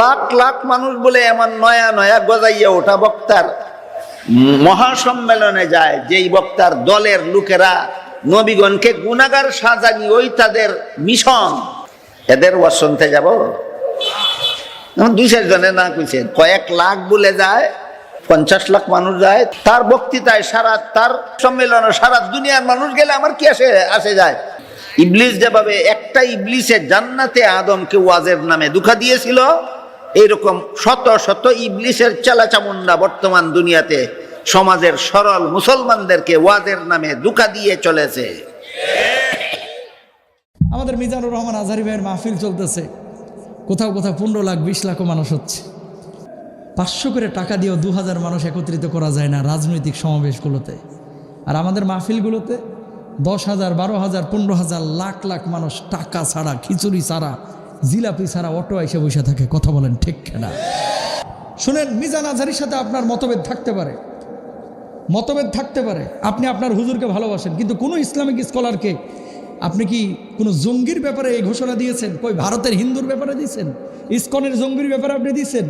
লাখ লাখ মানুষ বলে এমন নয়া নয়া গজাইয়া ওঠা বক্তার। মহাসম্মেলনে যায়, যেই বক্তার দলের লোকেরা নবীগণকে গুণাগার সাজানি ওই তাদের মিশন। এদের ওয়াসন্তে যাব? যেমন দুই চার জনে না কইছে, কয়েক লাখ বলে যায়, পঞ্চাশ লাখ মানুষ যায়, তার বক্তৃতায় সারা তার সম্মেলনে সারা দুনিয়ার মানুষ গেলে আমার কি আসে আসে যায়? ইবলিস যেভাবে একটা ইবলিসে জান্নাতে আদমকে ওয়াজের নামে দুঃখা দিয়েছিল, এইরকম শত শত ইবলিসের চালাচামুন্ডা বর্তমান দুনিয়াতে সমাজের সরল মুসলমানদেরকে ওয়াজের নামে দুঃখা দিয়ে চলেছে। আমাদের মিজানুর রহমান আজহারি ভাইয়ের মাহফিল চলতেছে। কোথাও কোথাও পনেরো লাখ, বিশ লাখও মানুষ হচ্ছে। পাঁচশো করে টাকা দিয়েও দু হাজার মানুষ একত্রিত করা যায় না রাজনৈতিক সমাবেশগুলোতে। আর আমাদের মাহফিলগুলোতে দশ হাজার, বারো হাজার, পনেরো হাজার, লাখ লাখ মানুষ টাকা ছাড়া, খিচুড়ি ছাড়া, জিলাপি ছাড়া অটো এসে বসে থাকে, কথা বলেন ঠিক না শুনেন, মিজান আজহারির সাথে আপনার মতভেদ থাকতে পারে। মতভেদ থাকতে পারে। আপনি আপনার হুজুরকে ভালোবাসেন, কিন্তু কোনো ইসলামিক স্কলারকে আপনি কি কোনো জঙ্গির ব্যাপারে এই ঘোষণা দিয়েছেন? কই, ভারতের হিন্দুর ব্যাপারে দিয়েছেন? ইসকনের জঙ্গির ব্যাপারে আপনি দিয়েছেন?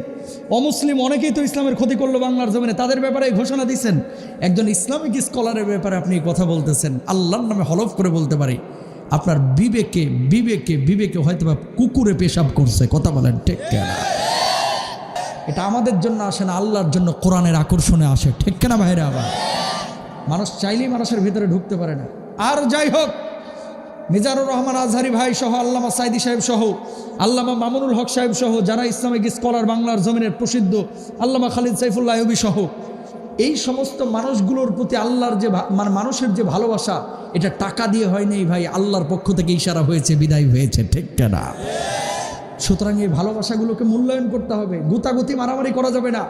অমুসলিম অনেকেই তো ইসলামের ক্ষতি করল বাংলার জমিনে, তাদের ব্যাপারে এই ঘোষণা দিয়েছেন। একজন ইসলামিক স্কলারের ব্যাপারে আপনি কথা বলতেছেন, আল্লাহর নামে হলফ করে বলতে পারি। আপনার বিবেকে বিবেকে বিবেকে হয়তো বা কুকুরে পেশাব করছে, কথা বলেন, ঠিক কেনা? এটা আমাদের জন্য আসে না, আল্লাহর জন্য কোরআনের আকর্ষণে আসে, ঠিক কেনা ভাইরা? আবার মানুষ চাইলেই মানুষের ভিতরে ঢুকতে পারে না। আর যাই হোক মিজানুর রহমান আজহারি ভাই সহ আল্লামা সাইদি সাহেব সহ, আল্লামা মামুনুল হক সাহেব সহ, যারা ইসলামিক স্কলার বাংলার জমিনের প্রসিদ্ধ আল্লামা খালিদ সাইফুল্লাহ আইয়ুবী সহ, এই সমস্ত মানুষগুলোর প্রতি আল্লাহর যে মানে মানুষের যে ভালোবাসা, এটা টাকা দিয়ে হয়নি ভাই, আল্লাহর পক্ষ থেকে ইশারা হয়েছে, বিদায় হয়েছে, ঠিক কেনা? সুতরাং এই ভালোবাসাগুলোকে মূল্যায়ন করতে হবে। গুতাগুতি মারামারি করা যাবে না।